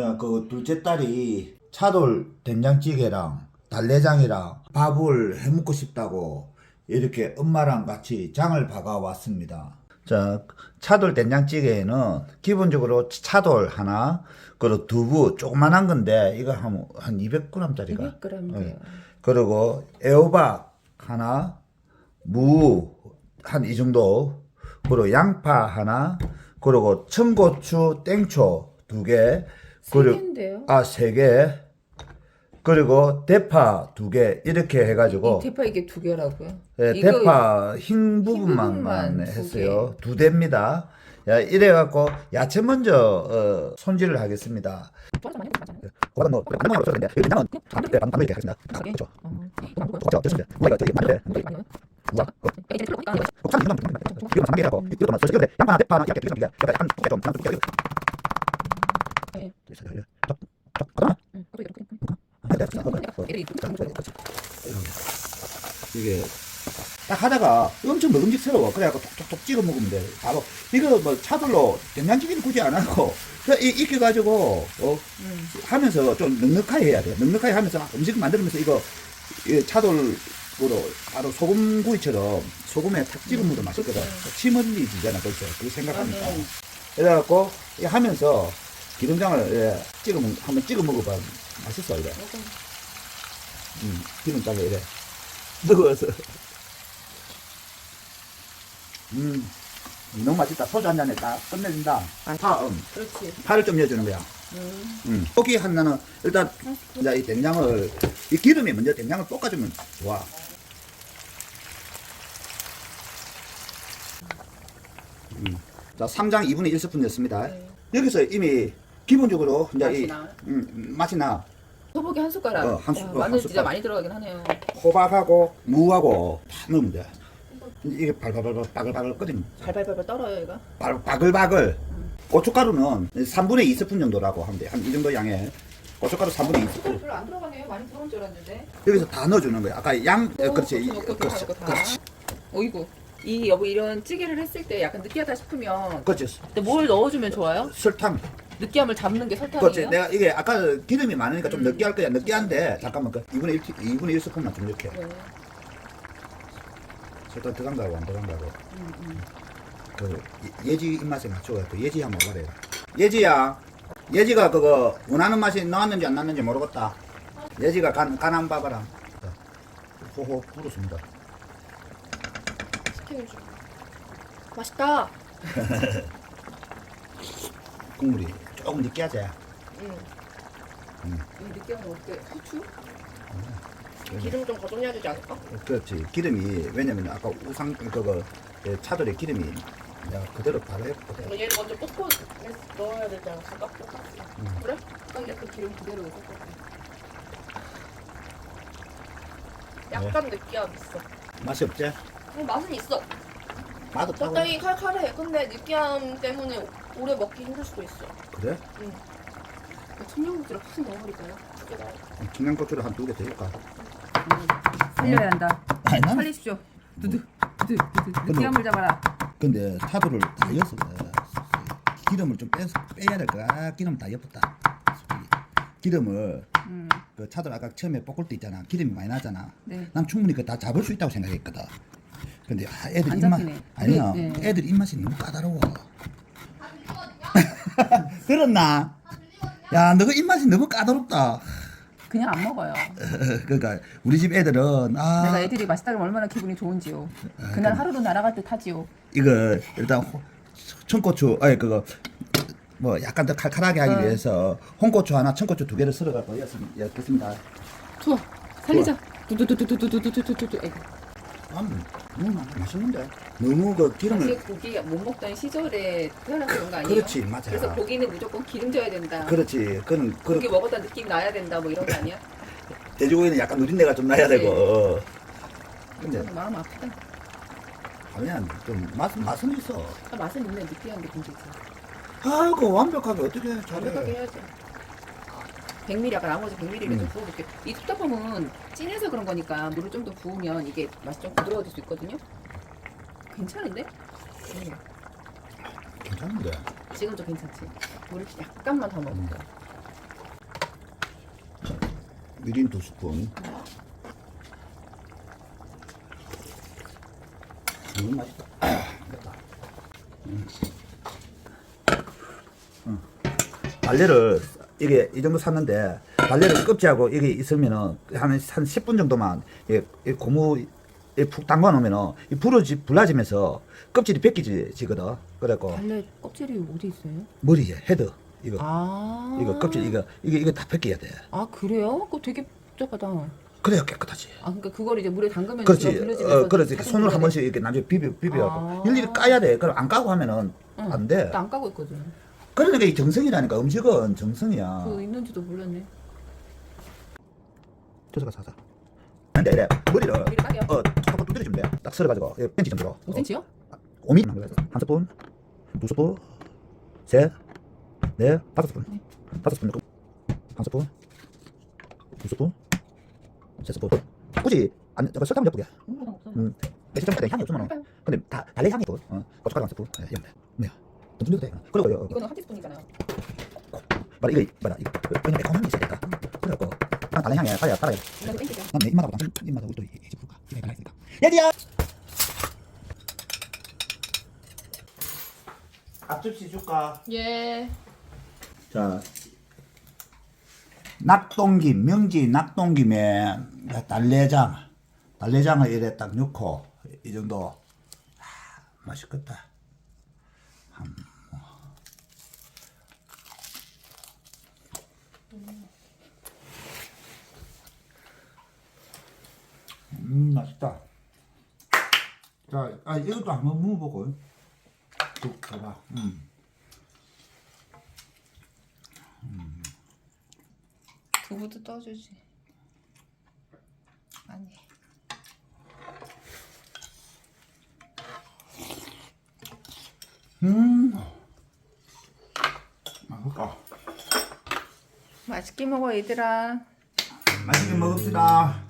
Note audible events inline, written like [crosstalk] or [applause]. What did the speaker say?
자, 그 둘째 딸이 차돌 된장찌개랑 달래장이랑 밥을 해 먹고 싶다고 이렇게 엄마랑 같이 장을 봐가 왔습니다. 자, 차돌 된장찌개에는 기본적으로 차돌 하나, 그리고 두부 조그만한 건데 이거 한, 한 200g짜리가. 200g이요. 그리고 애호박 하나, 무 한 이 정도, 그리고 양파 하나, 그리고 청고추, 땡초 두 개, 세 개인데요. 아, 세 개, 그리고 대파 두 개, 이렇게 해가지고, 이 대파 이게 두 개라고요? 예, 이거 대파 흰 부분만 부분만 두 했어요. 두 대입니다. 야, 이래갖고 야채 먼저 어, 손질을 하겠습니다. 이게 딱 하다가 엄청 먹음직스러워. 그래 갖고 톡톡톡 찍어 먹으면 돼. 바로 이거 뭐 차돌로 된장찌개는 굳이 안 하고 익혀 가지고 어 음. 하면서 좀 넉넉하게 해야 돼. 넉넉하게 하면서 음식 만들면서 이거 차돌 으로 바로 소금구이처럼 소금에 탁 찍어 먹으면 맛있거든. 음. 그 침 흘리지잖아, 벌써. 그 생각하니까. 아, 네. 그래갖고, 하면서 기름장을 예, 찍어 먹 한번 찍어 먹어봐 맛있어 이래. 음, 기름장에 이래. [laughs] 넣어서. 음, 너무 맛있다. 소주 한 잔에 딱 끝내준다. 아. 파, 음. 그렇지. 파를 좀 넣어주는 거야. 음. 음. 고기 하나는 일단 이제 이 된장을 이 기름이 먼저 된장을 볶아주면 좋아. 음. 자, 3장 2분의 1스푼 넣습니다. 네. 여기서 이미 기본적으로 이제 맛이 이 나. 음, 맛이 나. 소고기 한 숟가락. 어, 한 숟- 야, 어, 마늘 한 진짜 숟가락. 많이 들어가긴 하네요. 호박하고 무하고 다 넣으면 돼. 이게 발발발 바글바글 끓이면 발발발발 떨어요 얘가. 바- 바글바글. 고춧가루는 3분의 2 스푼 정도라고 하면 돼. 한 이 정도 양에 고춧가루 3분의 2 스푼. 숟가락 별로 안 들어가네요. 많이 들어간 줄 알았는데. 여기서 다 넣어주는 거야. 아까 양, 어, 그렇지. 넣고 그렇지. 이거 다. 그렇지. 어이구. 이 여보 이런 찌개를 했을 때 약간 느끼하다 싶으면 그렇지. 근데 뭘 넣어주면 좋아요? 설탕. 느끼함을 잡는 게 그렇지. 설탕이에요? 내가 이게 아까 기름이 많으니까 좀 음. 느끼할 거야. 느끼한데, 잠깐만. 그 2분의 1, 2분의 1 스푼만 좀 이렇게. 네. 설탕 들어간다고 안 들어간다고. 음, 음. 그 예- 예지 입맛에 맞춰가지고 예지 한번 말해요. 예지야, 예지가 그거 원하는 맛이 나왔는지 안 나왔는지 모르겠다. 예지가 간 간한 봐봐라. 자, 호호 불었습니다. 시켜줘. 맛있다. [laughs] 국물이 조금 느끼하지. 응. 음. 이 느끼함은 어때? 후추? 기름 좀더좀 내야 되지 않을까? 그렇지. 기름이 왜냐면 아까 우상 그거 예, 차돌의 기름이 내가 그대로 바로 했거든. 얘를 먼저 볶고 넣어야 되지 않았을까? 그래? 딱 약간 기름 그대로 것 같아. 약간 느끼함 있어. 맛이 없지? 어, 맛은 있어. 맛도 타고. 적당히 칼칼해. 근데 느끼함 때문에 오래 먹기 힘들 수도 있어. 그래? 청양고추를 확 넣어버릴까요? 그게 나아. 청양고추를 한 두개더 줄까? 살려야 한다. 아니 난 살리십시오. 두두 두두 두두 느끼함을 잡아라. 근데 타도를 다 였어. 기름을 좀 빼, 빼야 될 거야. 기름 다 였다. 기름을 음. 그 차돌 아까 처음에 볶을 때 있잖아. 기름이 많이 나잖아. 네. 난 충분히 그 다 잡을 수 있다고 생각했거든. 근데 아, 애들 안 입맛 잡히네. 아니야. 네, 네. 애들 입맛이 너무 까다로워. [laughs] 그렇나? 야, 너그 입맛이 너무 까다롭다. 그냥 안 먹어요. [laughs] 그러니까 우리 집 애들은 아 내가 애들이 맛있다 그러면 얼마나 기분이 좋은지요. 그날 하루도 날아갈 듯 하지요. 이거 일단 호- 청고추 아니 그거 뭐 약간 더 칼칼하게 하기 어. 위해서 홍고추 하나 청고추 두 개를 썰어 갖고 였습니다. 투어 살리자. 두두두두두두두두두두. 에 맛- 맛있는데 너무 그 사실 기름을 고기 못 먹던 시절에 태어나서 그런 거 아니에요? 그렇지 맞아. 그래서 고기는 무조건 기름져야 된다. 그렇지 그건 고기 그 먹었다 느낌 나야 된다 뭐 이런 거 아니야? [laughs] 돼지고기는 약간 누린내가 좀 나야 되고. 어. 근데 저는 마음 아프다. 아니야 좀 맛, 맛은 있어. 아, 맛은 있는 느끼한 게 문제지. 아이고 완벽하게 어떻게 완벽하게 잘해. 해야지. 100ml 아까 나머지 100ml를 좀 음. 부어볼게. 이 톱밥함은 진해서 그런 거니까 물을 좀 더 부으면 이게 맛이 좀 부드러워질 수 있거든요. 괜찮은데? 음, 괜찮은데. 지금 좀 괜찮지. 물을 약간만 더 넣어볼게. 미림 두 스푼. 음, 맛있다. 아, [clears throat] 됐다. 음. 음. 달래를 이게 이 정도 샀는데 달래를 껍질하고 이게 있으면은 한, 한 10분 정도만 이, 이 고무 푹 담가 놓으면은 이 불어지 불라지면서 껍질이 벗기지거든. 그래갖고 달래 껍질이 어디 있어요? 머리에 헤드 이거 아. 이거 껍질 이거 이게 이게 다 벗겨야 돼. 아 그래요? 그거 되게 복잡하다. 그래야 깨끗하지. 아 그러니까 그걸 이제 물에 담그면 그렇지. 어, 그렇지. 손으로 한 번씩 이렇게 나중에 비벼 비벼갖고 아. 일일이 까야 돼. 그럼 안 까고 하면은 응. 안 돼. 나안 까고 있거든. 그러니까 이 정성이라니까 음식은 정성이야. 그거 있는지도 몰랐네. 저서가 사자. 근데 이래 머리를? 어 톡톡 두드려주면 돼. 딱 썰어가지고 예, 벤치 좀 들어. 5cm요? 5mm 한 스푼, 두 스푼, 셋, 넷, 다섯 스푼, 다섯 스푼 넣고 한 스푼, 두 스푼, 세 스푼. 굳이 안 저거 설탕 몇 개야? 음, 매실 좀 향이 없으면 근데 다 달래 향이 있고, 어, 고춧가루 한 스푼, 예. 네. 좀 준비도 돼. 그리고 요, 이거는 한 티스푼이잖아요. 봐라 이거 봐라 이거 그냥 매콤한 게 있어야겠다. 그래갖고 난 달래 향에 따라 따라. 이거 땡기죠. 난내 입맛하고 당신 입맛하고 또 이제 볼까? 이게 달라있으니까. 얘들아. 앞접시 줄까? 예. 자, 낙동김, 명지 낙동김에 달래장, 달래장을 이래 딱 넣고 이 정도 아, 맛있겠다. 한, 음, 맛있다. 자, 아, 이것도 한번 먹어보고. 쭉 봐봐. 음. 두부도 떠주지. 아니. 음. 맛있다. 맛있게 먹어 얘들아. 맛있게 먹읍시다.